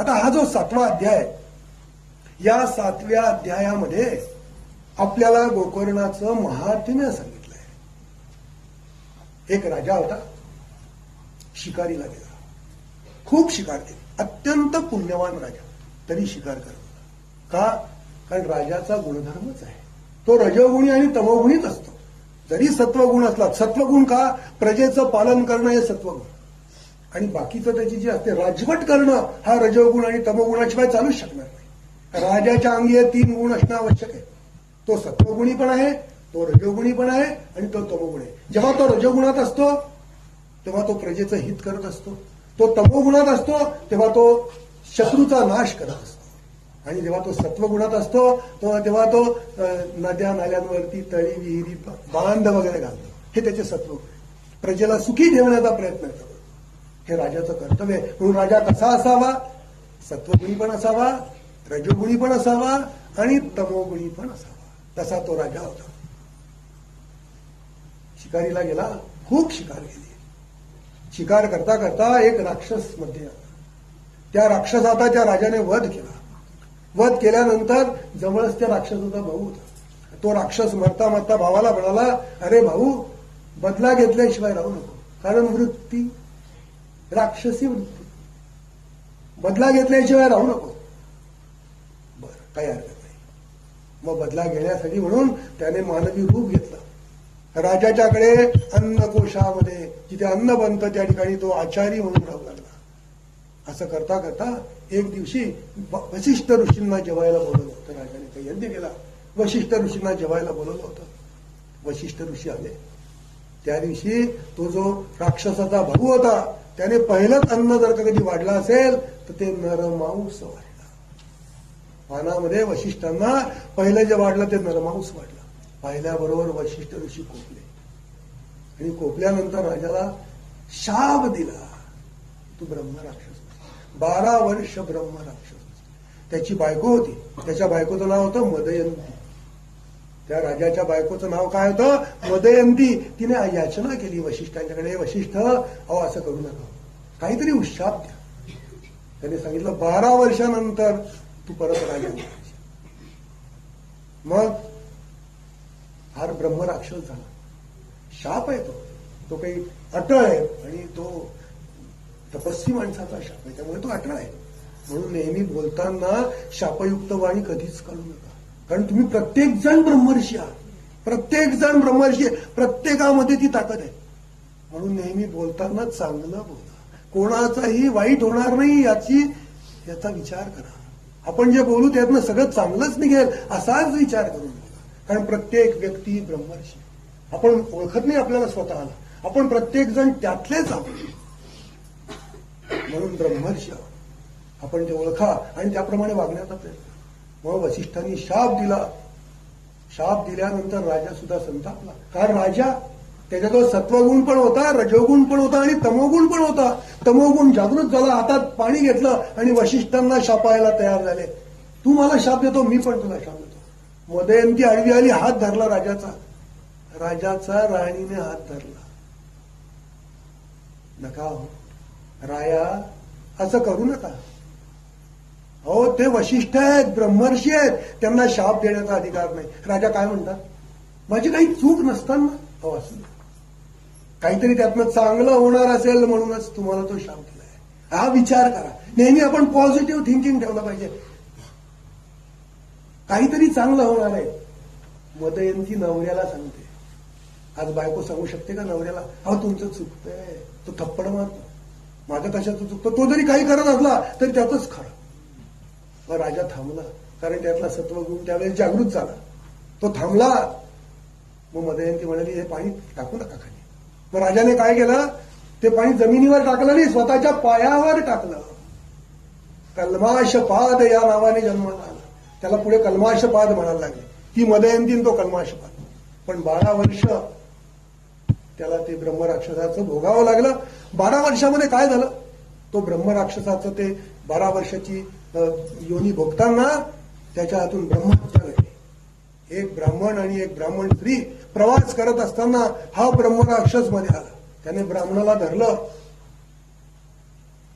आता हा जो सातवा अध्याय या सातव्या अध्यायामध्ये आपल्याला गोकर्णाचं महात्म्य सांगितलंय. एक राजा होता शिकारीला गेला. खूप शिकार केली. अत्यंत पुण्यवान राजा. तरी शिकार करत होता. का? कारण राजाचा गुणधर्मच आहे. तो रजोगुणी आणि तमोगुणीच असतो. जरी सत्वगुण असला सत्वगुण का? प्रजेचं पालन करणं हे सत्वगुण. आणि बाकीचं त्याची जी असते राजवट करणं हा रजोगुण आणि तमोगुणाशिवाय चालूच शकणार नाही. राजाच्या अंगी तीन गुण असणं आवश्यक आहे. तो सत्वगुणी पण आहे तो रजोगुणी पण आहे आणि तो तमोगुण आहे. जेव्हा तो रजोगुणात असतो तेव्हा तो प्रजेचं हित करत असतो. तो तमोगुणात असतो तेव्हा तो शत्रूचा नाश करत असतो. आणि जेव्हा तो सत्वगुणात असतो तेव्हा तेव्हा तो नद्या नाल्यांवरती तळी विहिरी बांध वगैरे घालतो. हे त्याचे सत्व प्रजेला सुखी ठेवण्याचा प्रयत्न करतो. हे राजाचं कर्तव्य आहे. म्हणून राजा कसा असावा? सत्वगुणी पण असावा रजोगुणी पण असावा आणि तमोगुणी पण असावा. तसा तो राजा होता. शिकारीला गेला खूप शिकार केली. शिकार करता करता एक राक्षसमध्ये आला. त्या राक्षसाचा त्या राजाने वध केला. वध केल्यानंतर जवळच त्या राक्षसाचा भाऊ होता. तो राक्षस मरता मरता भावाला म्हणाला अरे भाऊ बदला घेतल्याशिवाय राहू नको. कारण वृत्ती राक्षसी वृत्ती बदला घेतल्याशिवाय राहू नको. बर काही हरकत नाही. मग बदला घेण्यासाठी म्हणून त्याने मानवी रूप घेतलं. राजाच्याकडे अन्नकोशामध्ये जिथे अन्न बनतं त्या ठिकाणी तो आचारी म्हणून राहू लागला. असं करता करता एक दिवशी वशिष्ठ ऋषींना जेवायला बोलवलं होतं. राजाने काही यज्ञ केला. वशिष्ठ ऋषींना जेवायला बोलवलं होतं. वशिष्ठ ऋषी आले. त्या दिवशी तो जो राक्षसाचा भाऊ होता त्याने पहिलंच अन्न जर का कधी वाढलं असेल तर ते नरमांस वाढलं. पानामध्ये वशिष्ठांना पहिलं जे वाढलं ते नरमांस वाढलं. पाहिल्याबरोबर वशिष्ठ ऋषी कोपले. आणि कोपल्यानंतर राजाला शाप दिला. तू ब्रह्मराक्षस बारा वर्ष ब्रह्मराक्षस त्याची बायको होती. त्याच्या बायकोचं नाव होतं मदयंती. त्या राजाच्या बायकोचं नाव काय होतं? मदयंती तिने याचना केली वशिष्ठांच्याकडे वशिष्ठ अहो असं करू नका. काहीतरी उशाप द्या. त्याने सांगितलं बारा वर्षानंतर तू परत राजा मग फार ब्रह्मराक्षस झाला. शाप आहे तो. तो काही अटळ आहे आणि तो तपस्वी माणसाचा शाप आहे. त्यामुळे तो अटळ आहे. म्हणून नेहमी बोलताना शापयुक्त वाणी कधीच करू नका. कारण तुम्ही प्रत्येक जण ब्रह्मर्षी आहात. प्रत्येक जण ब्रह्मर्षी प्रत्येकामध्ये ती ताकद आहे. म्हणून नेहमी बोलताना चांगलं बोला. कोणाचाही वाईट होणार नाही याची याचा विचार करा. आपण जे बोलू त्यातनं सगळं चांगलंच निघेल असाच विचार करून बोला कारण प्रत्येक व्यक्ती ब्रह्मर्षी आपण ओळखत नाही आपल्याला स्वतःला. आपण प्रत्येक जण त्यातलेच आहोत. म्हणून ब्रह्मर्षी आहोत. आपण ते ओळखा आणि त्याप्रमाणे वागण्याचा प्रयत्न म्हणून मग वसिष्ठांनी शाप दिला. शाप दिल्यानंतर राजा सुद्धा संतापला. कारण राजा त्याच्याजवळ सत्वगुण पण होता रजोगुण पण होता आणि तमोगुण पण होता. तमोगुण जागृत झाला हातात पाणी घेतलं आणि वशिष्ठांना शापायला तयार झाले. तू मला शाप देतो मी पण तुला शाप देतो. मदयंती आडवी आली हात धरला राजाचा. राजाचा राणीने हात धरला. नका हो. राया असं करू नका. हो ते वशिष्ठ आहेत ब्रह्मर्षी आहेत. त्यांना शाप देण्याचा अधिकार नाही. राजा काय म्हणतात? माझी काही चूक नसताना? हो असं काहीतरी त्यातनं चांगलं होणार असेल म्हणूनच तुम्हाला तो शाप दिलाय. हा विचार करा. नेहमी आपण पॉझिटिव्ह थिंकिंग ठेवलं पाहिजे. काहीतरी चांगलं होणार आहे. मदयंती नवऱ्याला सांगते. आज बायको सांगू शकते का नवऱ्याला? अहो तुमचं चुकतंय. तो थप्पड मारतो. माझं कशाचं चुकतं? तो जरी काही करत असला तरी त्याचंच खरं. मग राजा थांबला. कारण त्यातला सत्वगुण त्यावेळेस जागृत झाला. तो थांबला. मग मदयंती म्हणाली हे पाणी टाकू नका खाली. मग राजाने काय केलं? ते पाणी जमिनीवर टाकलं नाही स्वतःच्या पायावर टाकलं. कलमाशपाद या नावाने जन्माला आला त्याला पुढे कलमाशपाद म्हणायला लागले. ती मदयंतीन तो कलमाशपाद पण बारा वर्ष त्याला ते ब्रह्मराक्षसाचं भोगावं लागलं. बारा वर्षामध्ये काय झालं? तो ब्रह्मराक्षसाचं ते बारा वर्षाची योनी भोगताना त्याच्या हातून ब्रह्महत्या घडली एक ब्राह्मण आणि एक ब्राह्मण स्त्री प्रवास करत असताना हा ब्रह्मराक्षसमध्ये आला. त्याने ब्राह्मणाला धरलं.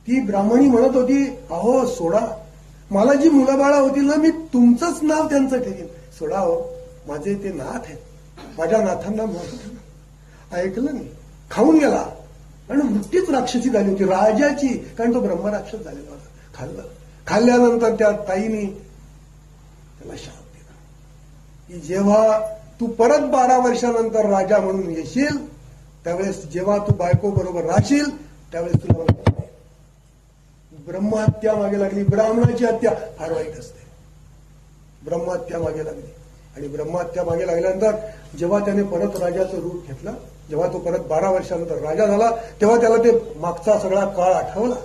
ती ब्राह्मणी म्हणत होती अहो सोडा. मला जी मुलं बाळा होतील ना मी तुमचंच नाव त्यांचं ठेवीन. सोडा हो. माझे ते नाथ आहेत. माझ्या नाथांना म्हणत ऐकलं नाही. खाऊन गेला. आणि वृत्तीच राक्षसी झाली होती. राजाची कारण तो ब्रह्मराक्षस झालेला होता. खाल्लं. खाल्ल्यानंतर त्या ताईने त्याला शाप दिला. की जेव्हा तू परत बारा वर्षानंतर राजा म्हणून येशील त्यावेळेस जेव्हा तू बायको बरोबर राहशील त्यावेळेस तुला ब्रह्महत्या मागे लागली ब्राह्मणाची हत्या फार वाईट असते. ब्रह्महत्या मागे लागली. आणि ब्रह्महत्या मागे लागल्यानंतर जेव्हा त्याने परत राजाचं रूप घेतलं जेव्हा तो परत बारा वर्षानंतर राजा झाला तेव्हा त्याला ते मागचा सगळा काळ आठवला.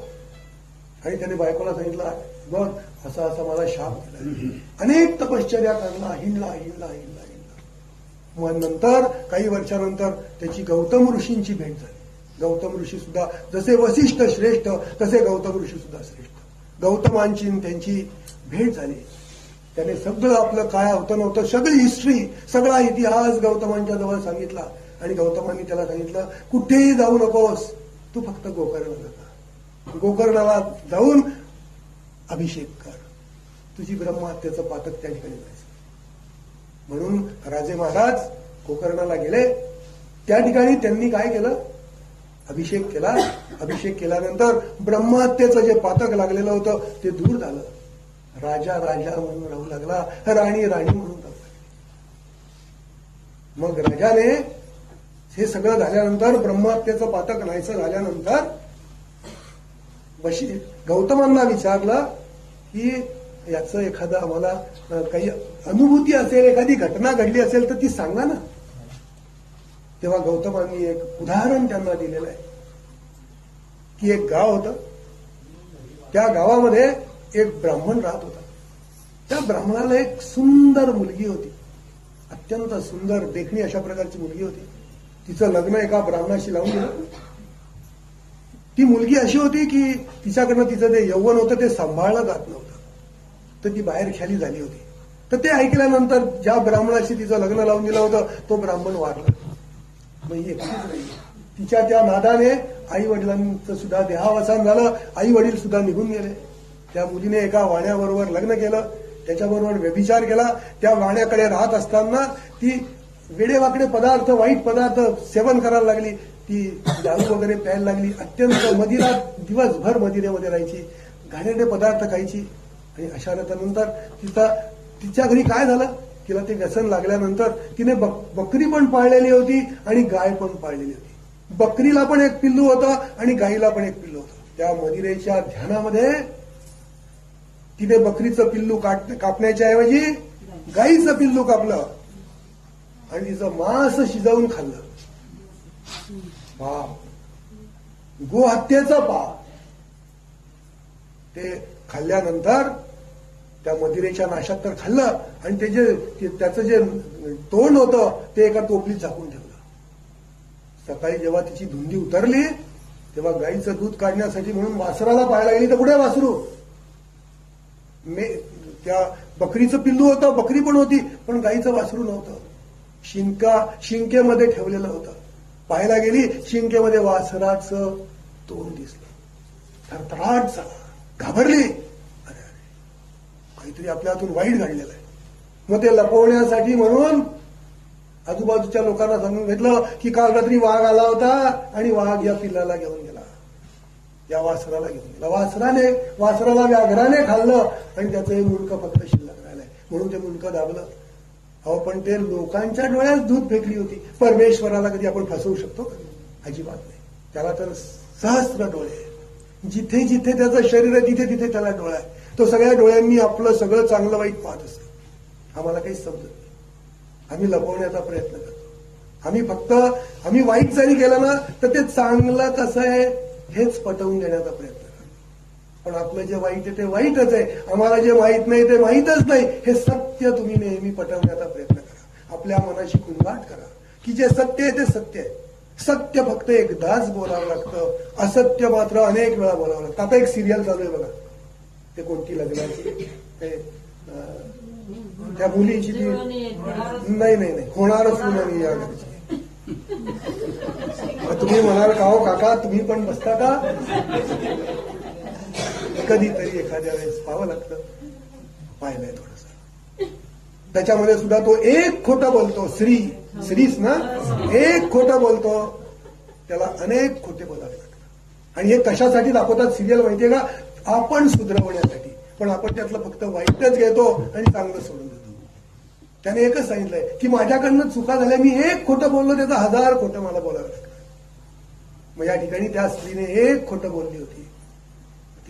आणि त्याने बायकोला सांगितलं बघ असा असा मला शाप दिला अनेक तपश्चर्या करला हिंडला हिंडला हिंडला हिंडला. मग नंतर काही वर्षानंतर त्याची गौतम ऋषींची भेट झाली. गौतम ऋषी सुद्धा जसे वसिष्ठ श्रेष्ठ तसे गौतम ऋषी सुद्धा श्रेष्ठ. गौतमांची त्यांची भेट झाली. त्याने सगळं आपलं काय होतं नव्हतं सगळी हिस्ट्री सगळा इतिहास गौतमांच्या जवळ सांगितला. आणि गौतमांनी त्याला सांगितलं कुठेही जाऊ नकोस तू फक्त गोकर्ण गोकर्णाला जाऊन अभिषेक कर. तुझी ब्रह्महत्येचं पातक त्या ठिकाणी जायचं. म्हणून राजे महाराज गोकर्णाला गेले. त्या ठिकाणी त्यांनी काय केलं? अभिषेक केला. अभिषेक केल्यानंतर ब्रह्महत्येचं जे पातक लागलेलं होतं ते दूर झालं. राजा राजा म्हणून राहू लागला. राणी राणी म्हणून राहू लागली. मग राजाने हे सगळं झाल्यानंतर ब्रह्महत्येचं पातक राहायचं झाल्यानंतर वशी गौतमांना विचारलं की याचं एखादं आम्हाला काही अनुभूती असेल एखादी घटना घडली असेल तर ती सांगा ना. तेव्हा गौतमांनी एक उदाहरण त्यांना दिलेलं आहे. की एक गाव होतं. त्या गावामध्ये एक ब्राह्मण राहत होता. त्या ब्राह्मणाला एक सुंदर मुलगी होती. अत्यंत सुंदर देखणी अशा प्रकारची मुलगी होती. तिचं लग्न एका ब्राह्मणाशी लावून दिलं ती मुलगी अशी होती की तिच्याकडनं तिचं जे यौवन होतं ते सांभाळलं जात नव्हतं. तर ती बाहेर ख्याली झाली होती. तर ते ऐकल्यानंतर ज्या ब्राह्मणाशी तिचं लग्न लावून दिलं होतं तो ब्राह्मण वारला मग एकटीच राहिली. तिच्या त्या नादाने आई वडिलांचं सुद्धा देहावसान झालं आई वडील सुद्धा निघून गेले. त्या मुलीने एका वाण्याबरोबर लग्न केलं त्याच्याबरोबर व्यभिचार केला. त्या वाण्याकडे राहत असताना ती वेडेवाकडे पदार्थ वाईट पदार्थ सेवन करायला लागली. ती दारू वगैरे प्यायला लागली. अत्यंत मदिरा दिवसभर मदिरेमध्ये राहायची. घाणेरडे पदार्थ खायची. आणि अशा नंतर तिचा तिच्या घरी काय झालं? तिला ते व्यसन लागल्यानंतर तिने बकरी पण पाळलेली होती आणि गाय पण पाळलेली होती. बकरीला पण एक पिल्लू होता आणि गाईला पण एक पिल्लू होता. त्या मदिरेच्या ध्यानामध्ये तिने बकरीचं पिल्लू काट कापण्याच्या ऐवजी गाईचं पिल्लू कापलं. आणि तिचं मांस शिजवून खाल्लं. पाप गोहत्येचं पाप ते खाल्ल्यानंतर त्या मदिरेच्या नाशात तर खाल्लं आणि ते जे त्याचं जे तोंड होतं ते एका टोपलीत झाकून ठेवलं. सकाळी जेव्हा तिची धुंदी उतरली तेव्हा गाईचं दूध काढण्यासाठी म्हणून वासराला पाहायला गेली तर कुठे वासरू? मे त्या बकरीचं पिल्लू होतं बकरी पण होती पण गाईचं वासरू नव्हतं. शिंका शिंकेमध्ये ठेवलेलं होतं. पाहायला गेली शिंकेमध्ये वासराचं तोंड दिसलं. थरथराट झाला. घाबरली. अरे अरे. काहीतरी आपल्या हातून वाईट घडलेलं आहे. मग ते लपवण्यासाठी म्हणून आजूबाजूच्या लोकांना सांगून घेतलं की काल रात्री वाघ आला होता आणि वाघ या पिल्लाला घेऊन गेला. या वासराला घेऊन गेला. वासराने वासराला व्याघ्राने खाल्लं आणि त्याचं हे मुंडकं फक्त शिल्लक राहिलंय. म्हणून ते मुंडकं दाबलं. अहो पण ते लोकांच्या डोळ्यात दूध फेकली होती. परमेश्वराला कधी आपण फसवू शकतो का? अजिबात नाही. त्याला तर सहस्त्र डोळे जिथे जिथे त्याचं शरीर आहे तिथे तिथे त्याला डोळा आहे. तो सगळ्या डोळ्यांनी आपलं सगळं चांगलं वाईट पाहत असतो. आम्हाला काही समजत नाही. आम्ही लपवण्याचा प्रयत्न करतो. आम्ही फक्त आम्ही वाईट जरी गेला ना तर ते चांगलं कसं आहे हेच पटवून देण्याचा प्रयत्न पण आपलं जे वाईट आहे ते वाईटच आहे. आम्हाला जे माहीत नाही ते माहीतच नाही. हे सत्य तुम्ही नेहमी पटवण्याचा प्रयत्न करा. आपल्या मनाशी कुंगाट करा. की जे सत्य आहे ते सत्य आहे. सत्य फक्त एकदाच बोलावं लागतं. असत्य मात्र अनेक वेळा बोलावं लागतं. आता एक सिरियल चालू आहे बघा. ते कोणती लग्नाची? ते त्या मुलीची ती नाही नाही नाही. होणारच नाही या घरची. तुम्ही म्हणाल का हो काका तुम्ही पण बसता का? कधीतरी एखाद्या वेळेस पाहावं लागतं. पाहिलंय थोडस. त्याच्यामध्ये सुद्धा तो एक खोटं बोलतो श्री. श्रीच ना? एक खोटं बोलतो. त्याला अनेक खोटे बोलावे लागतात. आणि हे कशासाठी दाखवतात सिरियल माहितीये का? आपण सुधरवण्यासाठी. पण आपण त्यातलं फक्त वाईटच घेतो आणि चांगलं सोडून देतो. त्याने एकच सांगितलंय की माझ्याकडनं चुका झाल्या मी एक खोटं बोललो त्याचं हजार खोटं मला बोलावं लागतं. मग या ठिकाणी त्या स्त्रीने एक खोटं बोलली होती.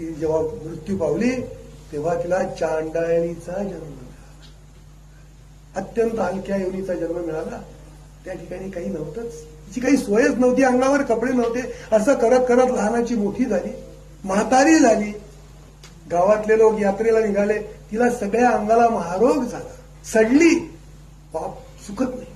ती जेव्हा मृत्यू पावली तेव्हा तिला चांडाळणीचा जन्म मिळाला. अत्यंत हलक्या योनीचा जन्म मिळाला. त्या ठिकाणी काही नव्हतंच. तिची काही सोयच नव्हती अंगावर कपडे नव्हते. असं करत करत लहानाची मोठी झाली म्हातारी झाली. गावातले लोक यात्रेला निघाले. तिला सगळ्या अंगाला महारोग झाला. सडली. पाप सुखत नाही.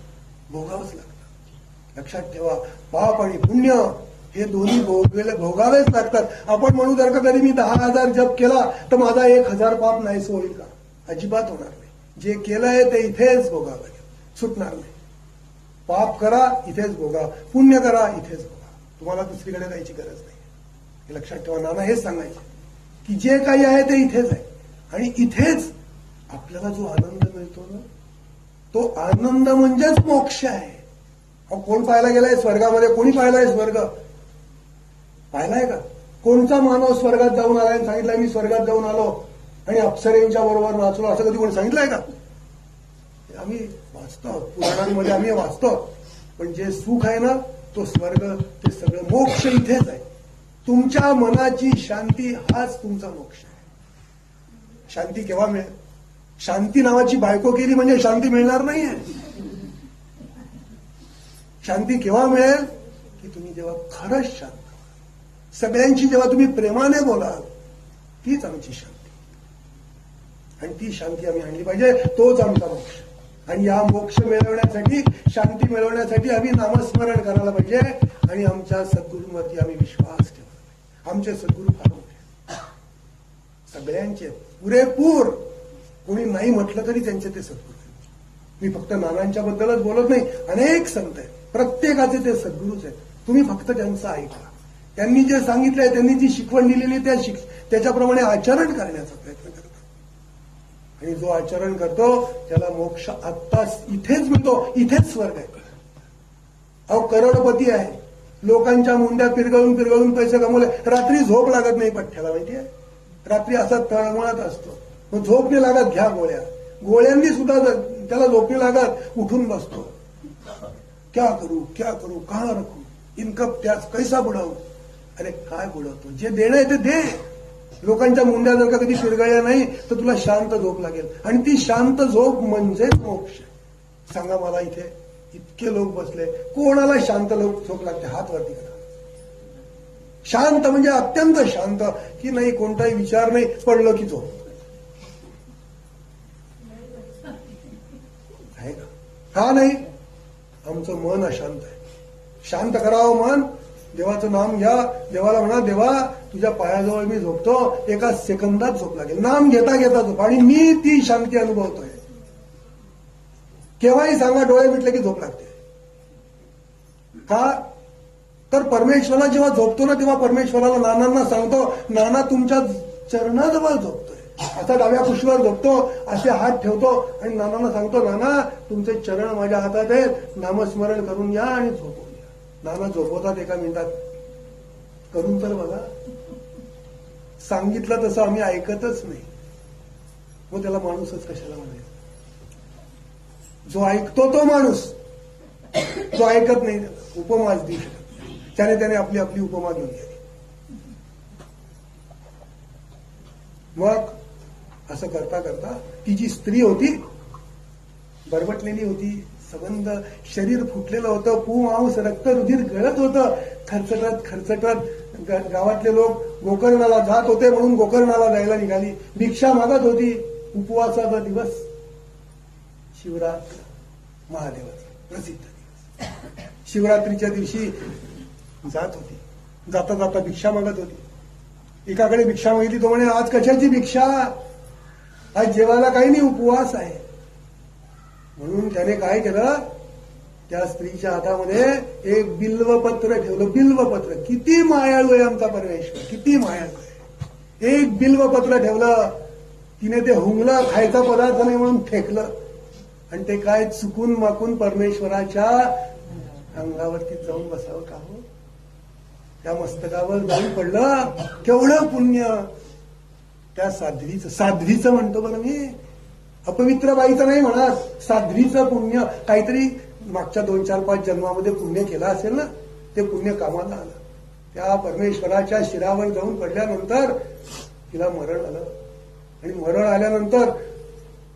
भोगावंच लागतं लक्षात ठेवा. पाप आणि पुण्य हे दोन्ही भोगलेले भोगावेच लागतात. आपण म्हणू जर का कधी मी दहा हजार जप केला तर माझा एक हजार पाप नाही होईल का? अजिबात होणार नाही. जे केलंय ते इथेच भोगावं लागेल. सुटणार नाही. पाप करा इथेच भोगा. पुण्य करा इथेच भोगा. तुम्हाला दुसरीकडे जायची गरज नाही. हे लक्षात ठेवा. नाना हेच सांगायचे. की जे काही आहे ते इथेच आहे. आणि इथेच आपल्याला जो आनंद मिळतो ना तो आनंद म्हणजेच मोक्ष आहे. कोण पाहायला गेलाय? स्वर्गामध्ये कोणी पाहिलाय स्वर्ग? पाहिलाय का? कोणता मानव स्वर्गात जाऊन आलाय आणि सांगितलंय मी स्वर्गात जाऊन आलो. आणि अप्सरेंच्या बरोबर नाचलो. असं कधी कोणी सांगितलंय का? आम्ही वाचतो. पुराणांमध्ये आम्ही वाचतो. पण जे सुख आहे ना तो स्वर्ग ते सगळं मोक्ष इथेच आहे. तुमच्या मनाची शांती हाच तुमचा मोक्ष आहे. शांती केव्हा मिळेल? शांती नावाची बायको केली म्हणजे शांती मिळणार नाहीये. शांती केव्हा मिळेल? की तुम्ही जेव्हा खरंच शांत सगळ्यांची जेव्हा तुम्ही प्रेमाने बोलाल तीच आमची शांती. आणि ती शांती आम्ही आणली पाहिजे तोच आमचा मोक्ष. आणि या मोक्ष मिळवण्यासाठी शांती मिळवण्यासाठी आम्ही नामस्मरण करायला पाहिजे आणि आमच्या सद्गुरूंवरती आम्ही विश्वास ठेवायला पाहिजे. आमचे सद्गुरू फार मोठे सगळ्यांचे पुरेपूर. कोणी नाही म्हटलं तरी त्यांचे ते सद्गुरू आहेत. मी फक्त नानांच्या बद्दलच बोलत नाही अनेक संत आहेत. प्रत्येकाचे ते सद्गुरूच आहेत. तुम्ही फक्त त्यांचं ऐका. त्यांनी जे सांगितलंय त्यांनी जी शिकवण दिलेली त्या शिक त्याच्याप्रमाणे आचरण करण्याचा प्रयत्न करा आणि जो आचरण करतो त्याला मोक्ष आत्ताच इथेच मिळतो इथेच स्वर्ग आहे. अहो करोडपती आहे. लोकांच्या मुंड्या पिरगळून पिरगळून पैसे कमवले. रात्री झोप लागत नाही पठ्ठ्याला माहितीये? रात्री असा तळमळत असतो. मग झोप नाही लागत घ्या गोळ्या. गोळ्यांनी सुद्धा त्याला झोपी लागत उठून बसतो. क्या करू क्या करू कहा रखू. इनकम टॅक्स कैसा बुडावू. अरे काय बोलवतो जे देणं आहे ते दे. लोकांच्या मुंड्या जर का कधी पिरगळल्या नाही तर तुला शांत झोप लागेल. आणि ती शांत झोप म्हणजेच मोक्ष. सांगा मला इथे इतके लोक बसले. कोणाला शांत लोक झोप लागते? हात वरती करा. शांत म्हणजे अत्यंत शांत. की नाही कोणताही विचार नाही पडलं की झोप. आहे का? का नाही? आमचं मन अशांत आहे. शांत करावं मन देवाचं नाम घ्या. देवाला म्हणा देवा तुझ्या पायाजवळ मी झोपतो. एका सेकंदात झोप लागेल. नाम घेता घेता झोप. आणि मी ती शांती अनुभवतोय. केव्हाही सांगा डोळे मिटले की झोप लागते. का? तर परमेश्वराला जेव्हा झोपतो ना तेव्हा परमेश्वराला नानांना सांगतो नाना तुमच्या चरणाजवळ झोपतोय. असा डाव्या कुशीवर झोपतो असे हात ठेवतो आणि नानांना सांगतो नाना तुमचे चरण माझ्या हातात आहेत. नामस्मरण करून या आणि झोपो. नाना झोपवतात एका मिनिटात. करून तर बघा. सांगितलं तसं आम्ही ऐकतच नाही. मग त्याला माणूसच कशाला म्हणायचं? जो ऐकतो तो माणूस. जो ऐकत नाही त्याला उपमाच देऊ शकत त्याने त्याने आपली आपली उपमा घेऊन घ्यावी. मग असं करता करता ती जी स्त्री होती बरबटलेली होती सबंध शरीर फुटलेलं होतं पू मांस रक्त रुधिर गळत होतं. खर्चटत खर्चटत गावातले लोक गोकर्णाला जात होते म्हणून गोकर्णाला जायला निघाली. भिक्षा मागत होती. उपवासाचा दिवस. शिवरात्र महादेवाचा प्रसिद्ध दिवस. शिवरात्रीच्या दिवशी जात होती. जाता जाता भिक्षा मागत होती. एकाकडे भिक्षा मागितली तो म्हणे आज कशाची भिक्षा? आज जेवायला काही नाही उपवास आहे. म्हणून त्याने काय केलं? त्या स्त्रीच्या हातामध्ये एक बिल्वपत्र ठेवलं. बिल्वपत्र. किती मायाळू आहे आमचा परमेश्वर. किती मायाळू आहे. एक बिल्वपत्र ठेवलं. तिने ते हुंगलं खायचा पदार्थ नाही म्हणून फेकलं. आणि ते काय चुकून माकून परमेश्वराच्या अंगावरती जाऊन बसावं का हो? त्या मस्तकावर जाऊन पडलं. केवढं पुण्य. त्या साध्वीचं साध्वीचं म्हणतो बरं मी. अपवित्र बाईचं नाही म्हणत. साध्वीचं पुण्य काहीतरी मागच्या दोन चार पाच जन्मामध्ये पुण्य केलं असेल ना ते पुण्य कामाला आलं. त्या परमेश्वराच्या शिरावर जाऊन पडल्यानंतर तिला मरण आलं. आणि मरण आल्यानंतर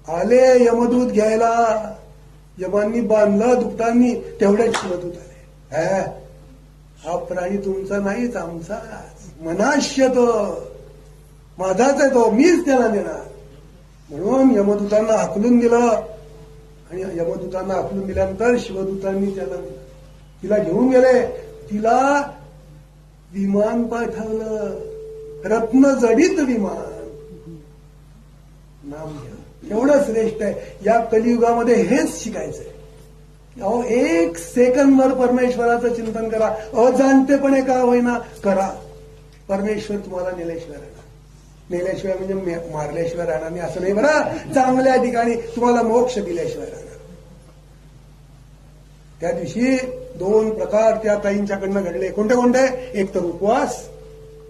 आले यमदूत घ्यायला. यमांनी बांधलं दुपटांनी तेवढ्याच शिवदूत आले. हा, प्राणी तुमचा नाहीच आमचा मनाश्य तो. माझाच आहे तो मीच त्याला देणार. म्हणून यमदूतांना हाकलून दिलं आणि यमदूतांना हाकलून दिल्यानंतर शिवदूतांनी त्याला तिला घेऊन गेले. तिला विमान पाठवलं. रत्न जडित विमान. नाम घ्या. एवढं श्रेष्ठ आहे. या कलियुगामध्ये हेच शिकायचंय. अहो एक सेकंद वर परमेश्वराचं चिंतन करा. अजाणतेपणे का होईना करा. परमेश्वर तुम्हाला निलेश्वर राहणार नेल्याशिवाय म्हणजे मारल्याशिवाय राहणार नाही असं नाही बरं चांगल्या ठिकाणी तुम्हाला मोक्ष दिल्याशिवाय राहणार त्या दिवशी दोन प्रकार त्या ताईंच्याकडनं घडले. कोणते कोणते? एक तर उपवास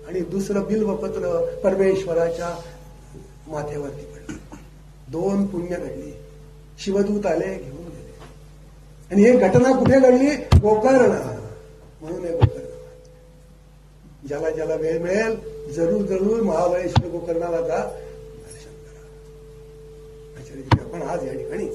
आणि दुसरं बिल्वपत्र परमेश्वराच्या माथ्यावरती पडलं. दोन पुण्य घडली. शिवदूत आले घेऊन गेले. आणि ही घटना कुठे घडली? गोकर्ण. म्हणून हे ज्याला ज्याला वेळ मिळेल जरूर जरूर महाबळेश्वर गोकर्णाला जा दर्शन करा. आचार्य आपण आज या ठिकाणी